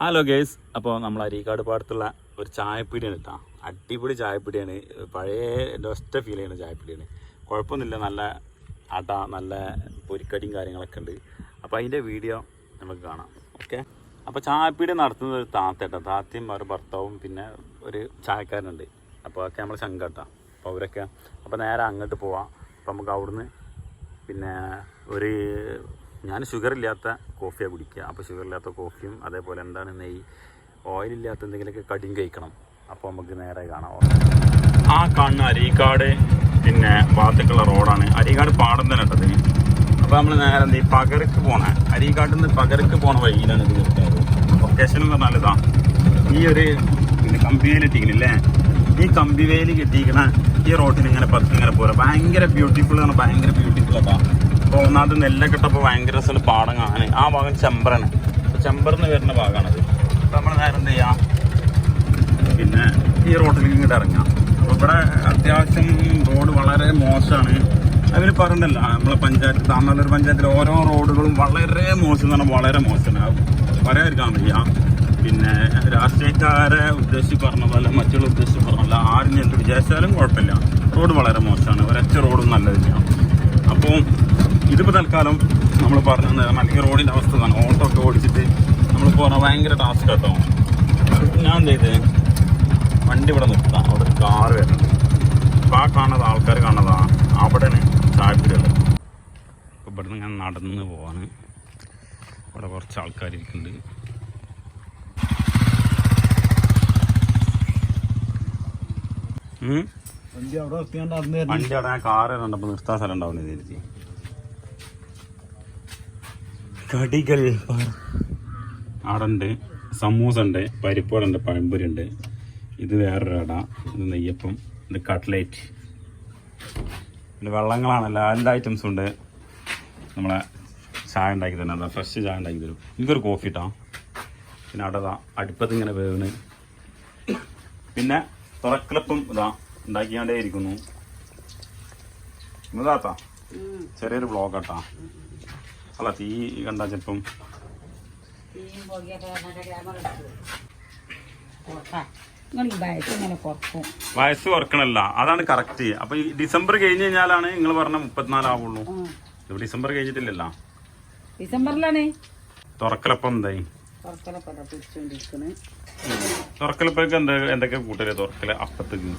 Hello guys അപ്പോൾ നമ്മൾ അരീക്കാട് പാടത്തുള്ള ഒരു ചായപ്പീടിയാണ് കേട്ടോ അടിപൊളി ചായപ്പീടിയാണ്. പഴയ എന്റെ ഒറ്റ ഫീൽ ചെയ്യുന്ന ചായപ്പീടിയാണ്. കുഴപ്പമൊന്നുമില്ല. നല്ല അട നല്ല പൊരിക്കടിയും കാര്യങ്ങളൊക്കെ ഉണ്ട്. അപ്പോൾ അതിന്റെ വീഡിയോ നമുക്ക് കാണാം. ഓക്കെ അപ്പോൾ ചായപ്പീടി നടത്തുന്ന ഒരു താത്തേട്ട താത്തയും ഒരു ഭർത്താവും പിന്നെ ഒരു ചായക്കാരനുണ്ട്. അപ്പോൾ ഒക്കെ നമ്മൾ ചങ്കട്ടാ. അപ്പോൾ അവരൊക്കെ അപ്പോൾ നേരെ അങ്ങോട്ട് പോവാം. അപ്പോൾ നമുക്ക് അവിടുന്ന് പിന്നെ ഒരു ഞാൻ ഷുഗർ ഇല്ലാത്ത കോഫിയാണ് കുടിക്കുക. അപ്പോൾ ഷുഗർ ഇല്ലാത്ത കോഫിയും അതേപോലെ എന്താണ് നെയ്യ് ഓയിലില്ലാത്ത എന്തെങ്കിലുമൊക്കെ കടിയും കഴിക്കണം. അപ്പോൾ നമുക്ക് നേരെ കാണാം. ആ കാണുന്ന അരീക്കാട് പിന്നെ ഭാഗത്തേക്കുള്ള റോഡാണ് അരീക്കാട് പാടം തന്നെ കേട്ടത് അപ്പോൾ നമ്മൾ നേരെ എന്ത് ഈ പകരക്ക് പോണ. അരീക്കാട്ടിൽ നിന്ന് പകരക്ക് പോണ വഴിയിലാണ് ഇത് കിട്ടുന്നത് ലൊക്കേഷൻ എന്ന് പറഞ്ഞാൽ ഇതാ ഈ ഒരു പിന്നെ കമ്പിവേലി ഇട്ടിക്കണില്ലേ ഈ കമ്പിവേലി കിട്ടിയിരിക്കണ ഈ റോഡിന് ഇങ്ങനെ പത്ത് ഇങ്ങനെ പോരാ. ഭയങ്കര ബ്യൂട്ടിഫുൾ ആണ്. ഭയങ്കര ബ്യൂട്ടിഫുൾ അതാ അപ്പോൾ ഒന്നാമത് നെല്ലൊക്കെ ഇട്ടപ്പോൾ ഭയങ്കര രസമുള്ള പാടം ആ ഭാഗം ചെമ്പറാണ്. അപ്പോൾ ചെമ്പറിന്ന് വരുന്ന ഭാഗമാണത്. അപ്പോൾ നമ്മൾ നേരം എന്ത് ചെയ്യാം? പിന്നെ ഈ റോഡിലേക്ക് ഇങ്ങോട്ട് ഇറങ്ങാം. അപ്പോൾ ഇവിടെ അത്യാവശ്യം റോഡ് വളരെ മോശമാണ്. അവർ പറഞ്ഞല്ലോ നമ്മളെ പഞ്ചായത്ത് താമരൂർ പഞ്ചായത്തിലെ ഓരോ റോഡുകളും വളരെ മോശം എന്ന് പറഞ്ഞാൽ വളരെ മോശമാണ്. പറയാതിരിക്കാൻ വയ്യ പിന്നെ രാഷ്ട്രീയക്കാരെ ഉദ്ദേശിച്ച് പറഞ്ഞ പോലെ മറ്റുള്ള ഉദ്ദേശിച്ച് പറഞ്ഞല്ല ആരും എന്ത് വിചാരിച്ചാലും കുഴപ്പമില്ല. റോഡ് വളരെ മോശമാണ്. ഒരൊറ്റ റോഡും നല്ലതില്ല. അപ്പോൾ ഇതിപ്പോൾ തൽക്കാലം നമ്മൾ പറഞ്ഞു അല്ലെങ്കിൽ റോഡിന്റെ അവസ്ഥ ഇതാണ്. ഓട്ടോ ഒക്കെ ഓടിച്ചിട്ട് നമ്മൾ പറഞ്ഞാൽ ഭയങ്കര ടാസ്ക് കേട്ടോ ഞാൻ എന്ത് ചെയ്ത്? വണ്ടി ഇവിടെ നിർത്താം. അവിടെ ഒരു കാറ് വരുന്നുണ്ട്. അപ്പോൾ ആ കാണുന്നത് ആൾക്കാർ കാണുന്നതാ അവിടെയാണ് താല്പര്യമുള്ളത് അപ്പോൾ ഇവിടെ നിന്ന് ഞാൻ നടന്ന് പോവാണ്. ഇവിടെ കുറച്ച് ആൾക്കാർ ഇരിക്കുന്നുണ്ട്. ഉം. വണ്ടി അവിടെ കാറ് നിർത്താൻ സ്ഥലം കടികൾ അവിടെ സമൂസ ഉണ്ട് പരിപ്പോടുണ്ട് പഴംപൊരി ഉണ്ട് ഇത് വേറൊരു അട ഇത് നെയ്യപ്പം ഇത് കട്ട്ലേറ്റ്. പിന്നെ വെള്ളങ്ങളാണ് എല്ലാ ഐറ്റംസും ഉണ്ട്. നമ്മളെ ചായ ഉണ്ടാക്കി തന്നെ ഫ്രഷ് ചായ ഉണ്ടാക്കി തരും. എനിക്കൊരു കോഫി ഇട്ടാ പിന്നെ അടതാ അടുപ്പത്ത് ഇങ്ങനെ വേണ് പിന്നെ തുറക്കിളപ്പം ഇതാ. ഉണ്ടാക്കിയാണ്ടേ ഇരിക്കുന്നു ഇതാത്താ ചെറിയൊരു ബ്ലോഗ് ആട്ടാ. അല്ല തീ കണ്ട ചിലപ്പം നിങ്ങൾ വയസ്സ് കുറക്കണല്ല അതാണ് കറക്റ്റ് അപ്പൊ ഈ ഡിസംബർ കഴിഞ്ഞ് കഴിഞ്ഞാലാണ് നിങ്ങൾ പറഞ്ഞ മുപ്പത്തിനാലാവുള്ളൂ ഇത് ഡിസംബർ കഴിഞ്ഞിട്ടില്ലല്ലോ. ഡിസംബറിലാണ് തുറക്കലപ്പം എന്തായി? തുറക്കലപ്പൊക്കെ എന്താ എന്തൊക്കെ കൂട്ടല്ലേ തുറക്കല അപ്പത്തേക്ക്?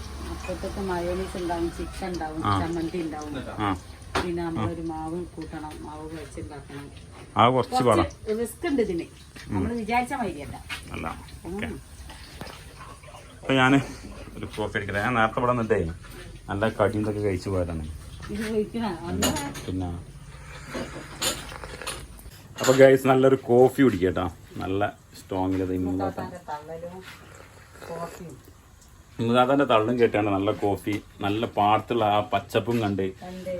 അപ്പോഴത്തേക്ക് മയോണീസ് ഉണ്ടാവും ചിക്കൻ ഉണ്ടാവും ചമ്മന്തി ഉണ്ടാവും. പിന്നെ നമ്മളൊരു മാവ് കൂട്ടണം മാവ് കഴിച്ചുണ്ടാക്കണം റിസ്ക് ഉണ്ട് ഇതിന്. നമ്മൾ വിചാരിച്ച മതിയല്ല. അപ്പൊ ഞാൻ ഒരു കോഫി അടിക്കട്ടെ ഞാൻ നേരത്തെ ഇവിടെ നിന്നിട്ടേ നല്ല കടിയും ഇതൊക്കെ കഴിച്ചു പോയതാണ്. പിന്നെ. അപ്പൊ ഗൈസ് നല്ലൊരു കോഫി കുടിക്കട്ടോ നല്ല സ്ട്രോങ്ങിൽ തള്ളലും കോഫിയും ഇമ്മുകാത്തന്റെ തള്ളും കേട്ടാണ് നല്ല കോഫി നല്ല പാടത്തുള്ള ആ പച്ചപ്പും കണ്ട്.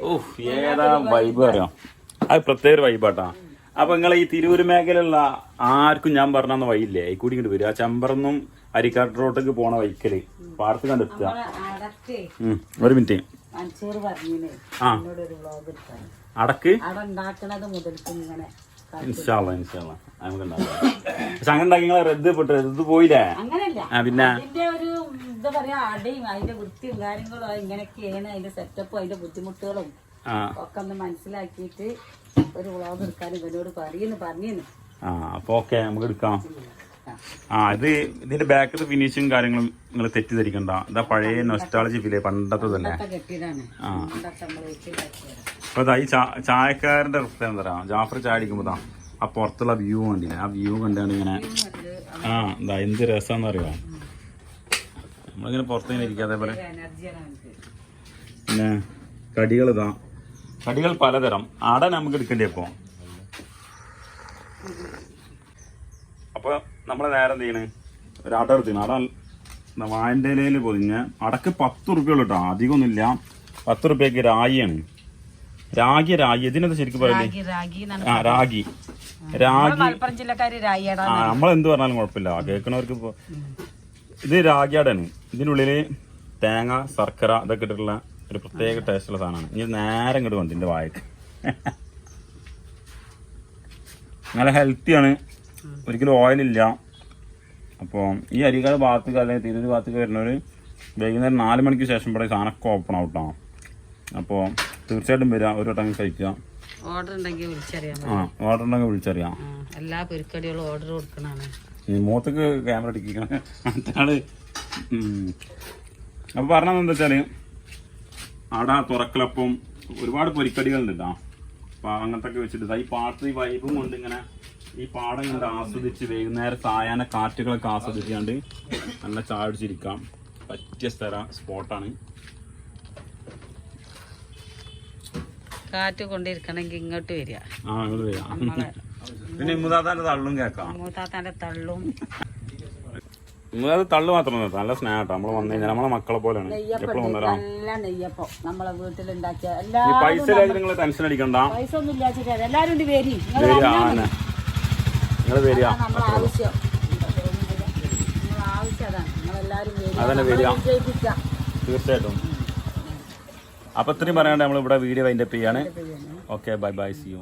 ഓഹ് ഏതാ വൈബ് അറിയാം? അത് പ്രത്യേക വൈബാട്ടാ അപ്പൊ നിങ്ങൾ ഈ തിരൂര് മേഖലയിലുള്ള ആർക്കും ഞാൻ പറഞ്ഞ വഴിയില്ലേ? ഈ കൂടി ഇങ്ങോട്ട് വരും ആ ചമ്പറന്നും അരിക്കാട്ട് റോട്ടേക്ക് പോണ വൈക്കൽ പാടത്ത് കണ്ടെത്തുക ഒരു മിനിറ്റ്. അടക്ക്? അവിടെ ഉണ്ടാക്കണത് മുതൽക്ക് ഇങ്ങനെ. കാ- ഇൻഷാല്ല ഇൻഷാല്ല നമുക്ക് ഉണ്ടാക്കാം. പക്ഷെ അങ്ങനെ ഉണ്ടാക്കി നിങ്ങളെ റദ്ദ് പെട്ട് റദ്ദ് പോയില്ലേ? ആ പിന്നെ ഒരു എന്താ പറയാ അടയും അതിന്റെ വൃത്തിയും കാര്യങ്ങളും ഇങ്ങനെയൊക്കെയാണ് അതിന്റെ സെറ്റപ്പും അതിന്റെ ബുദ്ധിമുട്ടുകളും ഒക്കെ ഒന്ന് മനസ്സിലാക്കിയിട്ട് ഒരു വ്ളോഗ് എടുക്കാൻ ഇവനോട് പറയുന്നു പറഞ്ഞു ആ അപ്പൊ ഓക്കെ നമുക്ക് എടുക്കാം. ആ ഇത് ഇതിന്റെ ബാക്കിൽ ഫിനിഷും കാര്യങ്ങളും നിങ്ങൾ തെറ്റിദ്ധരിക്കണ്ട. ഇതാ പഴയ നൊസ്റ്റാളജി ഫീലേ പണ്ടത്തെ തന്നെ. ആ. അപ്പൊ ഇതാ ഈ ചായക്കാരന്റെ പ്രത്യേകത എന്താ പറയാ ജാഫർ ചായ അടിക്കുമ്പോ ആ പുറത്തുള്ള വ്യൂ കണ്ടില്ലേ? ആ വ്യൂ കണ്ടാണ് ഇങ്ങനെ ആ എന്താ എന്ത് രസം അറിയോ? നമ്മളിങ്ങനെ പുറത്തിങ്ങനെ ഇരിക്കുക അതേപോലെ. പിന്നെ കടികൾ ഇതാ. കടികൾ പലതരം. അട നമുക്ക് എടുക്കേണ്ടി അപ്പോ അപ്പൊ നമ്മൾ നേരെ എന്ത് ചെയ്യണേ? ഒരു അട എടുത്തിന് അട വായന്റെ ഇലയിൽ പൊതിഞ്ഞ് അടക്ക് പത്ത് റുപ്യ കേട്ടോ അധികമൊന്നുമില്ല പത്ത് റുപ്യക്ക് രാഗിയാണ്. രാഗി രാഗി. ഇതിനെന്താ ശരിക്കും പറയുന്നത് ആ രാഗി. രാഗി. ആ നമ്മളെന്ത് പറഞ്ഞാലും കുഴപ്പമില്ല. കേൾക്കണവർക്ക് ഇപ്പൊ ഇത് രാഗിയാടാണ്. ഇതിനുള്ളിൽ തേങ്ങ ശർക്കര ഇതൊക്കെ ഇട്ടിട്ടുള്ള ഒരു പ്രത്യേക ടേസ്റ്റുള്ള സാധനമാണ്. ഇനി നേരം ഇങ്ങോട്ട് കൊണ്ട് എന്റെ വായക്ക്. നല്ല ഹെൽത്തിയാണ് ഒരിക്കലും ഓയിലില്ല. അപ്പോൾ ഈ അരിക്കാട് ഭാഗത്തേക്ക് അല്ലെങ്കിൽ തിരൂര് ഭാഗത്തേക്ക് വരുന്നവർ വൈകുന്നേരം നാല് മണിക്ക് ശേഷം ഇവിടെ സാധനമൊക്കെ ഓപ്പൺ ഔട്ടാണ് അപ്പോൾ തീർച്ചയായിട്ടും വരിക ഒരു വട്ടം കഴിക്കുക. ഓർഡർ ഉണ്ടെങ്കിൽ വിളിച്ചറിയാം ആ ഓർഡർ ഉണ്ടെങ്കിൽ വിളിച്ചറിയാം. എല്ലാ പൊരിക്കടികളും ഓർഡർ കൊടുക്കണാണ്. ഈ മുഖത്തേക്ക് ക്യാമറ അടിക്കണം മറ്റാൾ. അപ്പോൾ പറഞ്ഞതെന്താ വെച്ചാൽ അവിടെ തുറക്കലപ്പം ഒരുപാട് പൊരിക്കടികളുണ്ട് കേട്ടോ അങ്ങനത്തെ വെച്ചിട്ട് ഈ പാട്ട് ഈ വൈബും കൊണ്ട് ഇങ്ങനെ ഈ പാടം കണ്ട് ആസ്വദിച്ച് വൈകുന്നേരം സായാഹ്ന കാറ്റുകളൊക്കെ ആസ്വദിക്കാണ്ട് നല്ല ചാടിച്ചിരിക്കാം. പറ്റിയ സ്ഥല സ്പോട്ടാണ്. കാറ്റ് കൊണ്ടിരിക്കണമെങ്കിൽ ഇങ്ങോട്ട് വരിക. ആ ഇങ്ങോട്ട് വരിക. പിന്നെ ഇമ്മുദാത്താന്റെ തള്ളും കേക്കാം മൂത്താത്താന്റെ തള്ളും. ഇമ്മുദാത്ത തള്ളു മാത്രം നല്ല സ്നേഹട്ടോ നമ്മൾ വന്നു കഴിഞ്ഞാൽ നമ്മളെ മക്കളെ പോലെയാണ്. എപ്പോഴും വന്നേരം നല്ല നെയ്യപ്പം നമ്മളെ വീട്ടിലുണ്ടാക്കിയ ഈ പൈസ ഇല്ലാതെ നിങ്ങൾ ടെൻഷൻ അടിക്കണ്ട. പൈസ ഒന്നും ഇല്ലാച്ചിട്ട് എല്ലാരും ഉണ്ട് നിങ്ങൾ നമ്മളെ ആവശ്യം. അതന്നെ വരിക. തീർച്ചയായിട്ടും. അപ്പൊ ഇത്രയും പറയാണ്ട് നമ്മൾ ഇവിടെ വീഡിയോ വൈൻഡപ്പ് ചെയ്യാണ്. Okay bye bye see you